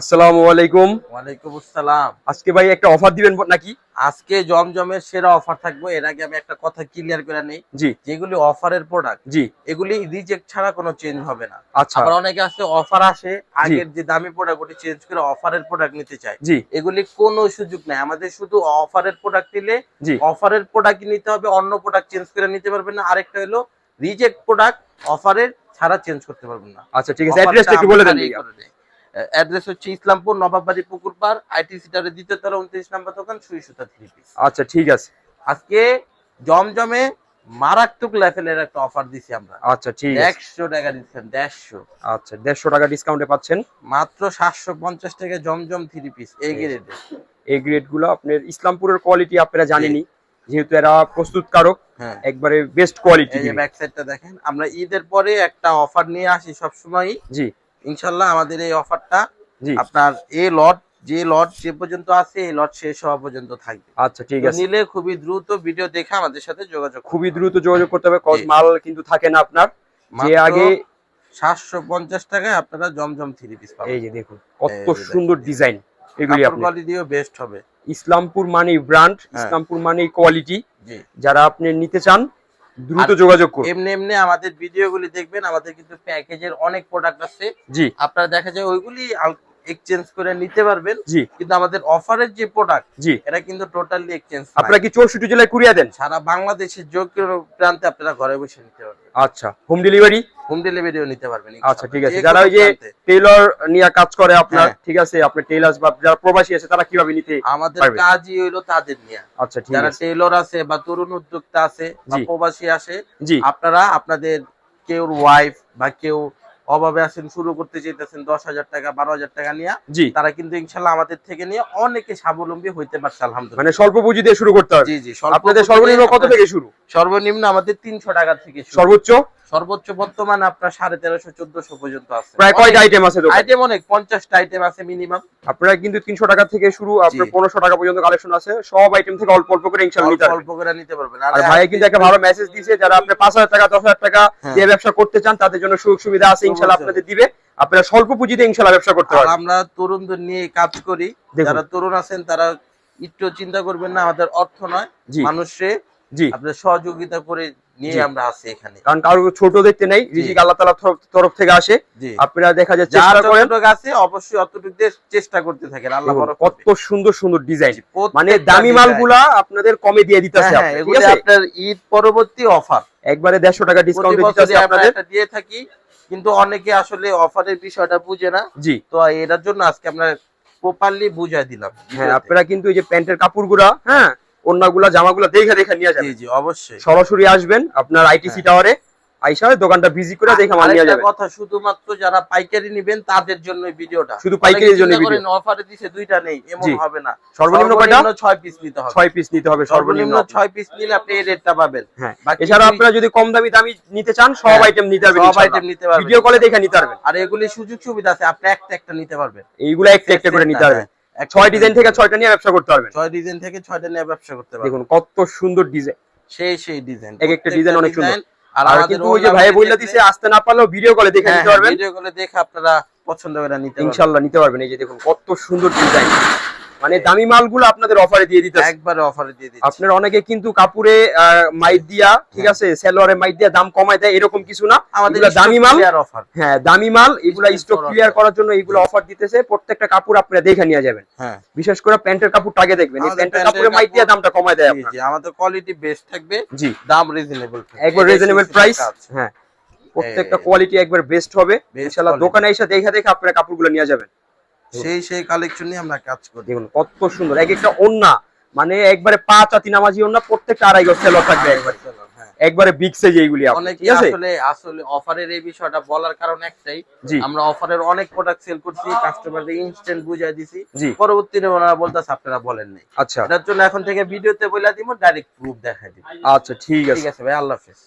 আসসালামু আলাইকুম। ওয়ালাইকুম আসসালাম। আজকে ভাই একটা অফার দিবেন নাকি? আজকে জমজমের সেরা অফার থাকব এর আগে আমি একটা কথা ক্লিয়ার করে নেই। জি। যেগুলি অফারের প্রোডাক্ট জি। এগুলি রিজেক্ট ছাড়া কোনো চেঞ্জ হবে না। আচ্ছা। আবার অনেকে আছে অফার আসে আগের যে দামি প্রোডাক্ট ওটি চেঞ্জ করে অফারের প্রোডাক্ট নিতে চায়। জি। এগুলি কোনো সুযোগ নাই। আমাদের শুধু অফারের প্রোডাক্ট নিলে জি। অফারের প্রোডাক্ট নিতে হবে অন্য প্রোডাক্ট চেঞ্জ করে নিতে পারবেন না। আরেকটা হলো রিজেক্ট প্রোডাক্ট অফারের ছাড়া চেঞ্জ করতে পারবেন না। আচ্ছা ঠিক আছে। অ্যাড্রেসটা একটু বলে দেন অ্যাড্রেস হচ্ছে ইসলামপুর নবাববাড়ি পুকুর পার আইটি সিটারের দ্বিতীয় তলা উনত্রিশ নম্বর দোকান সুই সুতা থ্রি পিস আচ্ছা ঠিক আছে। আজকে জমজমে মারাত্মক লেভেলের একটা অফার দিছি আমরা। আচ্ছা ঠিক আছে। একশো টাকা দিচ্ছেন দেড়শো। আচ্ছা দেড়শো টাকা ডিসকাউন্টে পাচ্ছেন? মাত্র সাতশো পঞ্চাশ টাকা জমজম থ্রি পিস এই গ্রেডে এই গ্রেডগুলো আপনার ইসলামপুরের কোয়ালিটি আপনারা জানেনই যেহেতু এরা প্রস্তুতকারক হ্যাঁ। একবারে বেস্ট কোয়ালিটি ব্যাক সাইডটা দেখেন আমরা ঈদের পরে একটা অফার নিয়ে আসি সবসময় জি। ইনশাল্লাহ আমাদের এই অফারটা আপনার এই লট যে লট যে পর্যন্ত আছে এই লট শেষ হওয়া পর্যন্ত থাকবে। আচ্ছা ঠিক আছে। নিলে খুবই দ্রুত ভিডিও দেখে আমাদের সাথে যোগাযোগ খুবই দ্রুত যোগাযোগ করতে হবে মাল কিন্তু থাকে না আপনার। যে আগে সাতশো পঞ্চাশ টাকায় আপনারা জমজম থ্রি পিস পাবেন। এই যে দেখুন কত। সুন্দর ডিজাইন এগুলি কাপড় আপনি কোয়ালিটিও বেস্ট হবে। ইসলামপুর মানে ব্র্যান্ড। ইসলামপুর মানে কোয়ালিটি যারা আপনি নিতে চান দ্রুত যোগাযোগ করুন। এমনি এমনি আমাদের ভিডিওগুলি দেখবেন আমাদের কিন্তু প্যাকেজের অনেক প্রোডাক্ট আছে। জি। আপনারা দেখা যায় ওইগুলি এক্সচেঞ্জ করে নিতে পারবেন। জি। কিন্তু আমাদের অফারের যে প্রোডাক্ট জি। এটা কিন্তু টোটালি এক্সচেঞ্জ আপনারা কি চৌষট্টি জেলায় কুরিয়া দেন? সারা বাংলাদেশের যোগ্য প্রান্তে আপনারা ঘরে বসে নিতে পারবেন। আচ্ছা হোম ডেলিভারি হোম ডেলিভারিও নিতে পারবেন আচ্ছা ঠিক আছে। যারা ওই যে টেইলর নিয়ে কাজ করে আপনার হ্যাঁ। ঠিক আছে আপনার টেইলার্স বা যারা প্রবাসী আছে তারা কীভাবে নিতে আমাদের কাজই হইল তাদের নিয়ে। আচ্ছা ঠিক যারা টেইলর আছে বা তরুণ উদ্যোক্তা আছে বা প্রবাসী আসে আপনারা আপনাদের কেউ ওয়াইফ বা কেউ অভাবে আছেন শুরু করতে চাইতেছেন দশ হাজার টাকা বারো হাজার টাকা নিয়ে জি। তারা কিন্তু ইনশাল্লাহ আমাদের থেকে নিয়ে অনেকে স্বাবলম্বী হইতে পারছে আলহামদুলিল্লাহ। মানে স্বল্প পুঁজি দিয়ে শুরু করতে হবে জি জি আপনাদের সর্বনিম্ন কত থেকে শুরু? সর্বনিম্ন আমাদের তিনশো টাকা থেকে সর্বোচ্চ? সর্বোচ্চ বর্তমানে আপনার সাড়ে তেরোশো চোদ্দশো পর্যন্ত আছে। প্রায় কয়টা আইটেম আছে আইটেম অনেক পঞ্চাশটা আইটেম আছে মিনিমাম আপনারা কিন্তু তিনশো টাকা থেকে শুরু আপনার পনেরোশো টাকা পর্যন্ত কালেকশন আছে। সব আইটেম থেকে অল্প অল্প করে ইনশাল্লাহ অল্প করে নিতে পারবেন। আর ভাই কিন্তু একটা ভালো মেসেজ দিয়েছে যারা আপনি পাঁচ হাজার টাকা দশ হাজার টাকা হ্যাঁ। দিয়ে ব্যবসা করতে চান তাদের জন্য সুযোগ সুবিধা আছে ইনশাল্লাহ আপনাদের দিবে। আপনারা স্বল্প পুঁজিতে ইনশাল্লাহ ব্যবসা করতে পারবেন। আমরা তরুণদের নিয়ে কাজ করি। যারা তরুণ আছেন তারা একটু চিন্তা করবেন না আমাদের অর্থ নয়। মানুষে জি। আপনাদের সহযোগিতা করে নিয়ে আমরা আছি এখানে। কারণ কারও ছোট দেখতে নেই রিজিক আল্লাহ তালা তরফ থেকে আসে। আপনারা দেখা যায় চেষ্টা করেন। আছে অবশ্যই অতটুকু দিয়ে চেষ্টা করতে থাকেন আল্লাহ কত সুন্দর সুন্দর ডিজাইন। মানে দামি design। মালগুলা আপনাদের কমে দিয়ে দিতেছে হ্যাঁ, আছে? আপনার ঈদ পরবর্তী অফার। একবারে দেড়শো টাকা ডিসকাউন্ট দিতেছে আপনাদের। দিয়ে থাকি। কিন্তু অনেকে আসলে অফারের বিষয়টা বুঝে না। জি। তো এটার জন্য আজকে আমরা প্রপারলি বুঝাই দিলাম। হ্যাঁ আপনারা কিন্তু এই যে প্যান্টের কাপড়গুলা হ্যাঁ। অন্যগুলা জামাগুলা দেখে দেখে নিয়ে যাবেন। জি অবশ্যই। সরাসরি আসবেন আপনার আইটিসি। টাওয়ারে আইসা দোকানটা ভিজিট করে দেখে মাল নিয়ে যাবেন কথা শুধুমাত্র যারা পাইকারি নেবেন তাদের জন্য ভিডিওটা শুধু পাইকারির জন্য ভিডিও অফারে দিছে দুইটা নেই এমন হবে না। সর্বনিম্ন কয়টা? ছয় পিস নিতে হবে। ছয় পিস নিতে হবে সর্বনিম্ন সর্বনিম্ন ছয় পিস নিলে আপনি এই রেটটা পাবেন। হ্যাঁ। এছাড়া আপনারা যদি কম দামি দামি নিতে চান সব হ্যাঁ, আইটেম নিতে হবে সব আইটেম নিতে পারবেন। ভিডিও কলে দেখে নিতে পারবেন। আর এগুলি সুযোগ সুবিধা আছে আপনি একটা একটা নিতে পারবেন। এইগুলো একটা একটা করে নিতে পারবেন। হ্যাঁ, ছয় ডিজাইন থেকে ছয়টা নিয়ে ব্যবসা করতে পারবেন। ছয় ডিজাইন থেকে ছয়টা নিয়ে ব্যবসা করতে পারবেন। দেখুন কত সুন্দর ডিজাইন সেই সেই ডিজাইন এক একটা ডিজাইন অনেক সুন্দর। আর কিন্তু ওই যে ভাই বইলা দিছে আসতে না পারলেও ভিডিও কলে দেখে নিতে পারবেন। ভিডিও কলে দেখে আপনারা পছন্দ করে নিতে ইনশাআল্লাহ ইনশাল্লাহ নিতে পারবেন। এই যে দেখুন কত সুন্দর ডিজাইন মানে দামি মালগুলো আপনাদের অফারে দিয়ে দিতেছে। একবারে অফারে দিয়ে দিচ্ছি। আপনার অনেকে কিন্তু কাপড়ে মাইট দিয়া ঠিক আছে সেলোয়ারে মাইট দিয়া দাম কমায় দেয় এরকম কিছু না। আমাদের দামি মাল। অফার হ্যাঁ দামি মাল এগুলা স্টক ক্লিয়ার করার জন্য এগুলো অফার দিতেছে। প্রত্যেকটা কাপড় আপনারা দেখে নিয়ে যাবেন। হ্যাঁ। বিশেষ করে প্যান্টের কাপড়টা আগে দেখবেন। এই প্যান্টের কাপড়ে মাইট দিয়া দামটা কমায় দেয় আপনার জি আমাদের কোয়ালিটি বেস্ট থাকবে। জি। দাম রিজনেবল একবার রিজনেবল প্রাইস হ্যাঁ। প্রত্যেকটা কোয়ালিটি একবার বেস্ট হবে। ইনশাআল্লাহ দোকানে এসে দেখে দেখে আপনারা কাপড়গুলো নিয়ে যাবেন। সেই সেই কালেকশন নিয়ে আমরা কাজ করি। দেখুন কত সুন্দর। এক একটা ওন্না মানে একবারে পাঁচ আতি নামাজি ওন্না প্রত্যেকটা আড়াই গজ সেলর থাকবে একবারে। হ্যাঁ। একবারে বিগ সাইজ এইগুলি ঠিক আছে? আসলে আসলে অফারের এই বিষয়টা বলার কারণ একটাই। আমরা অফারের অনেক প্রোডাক্ট সেল করছি কাস্টমারদের ইনস্ট্যান্ট বুঝাই দিছি। পরবর্তীতে ওনারা বলতেছে আপনারা বলেন নাই। আচ্ছা। এটার জন্য এখন থেকে ভিডিওতে বলে দিব ডাইরেক্ট প্রুফ দেখাই দিব আচ্ছা ঠিক আছে। ঠিক আছে ভাই আল্লাহ হাফেজ।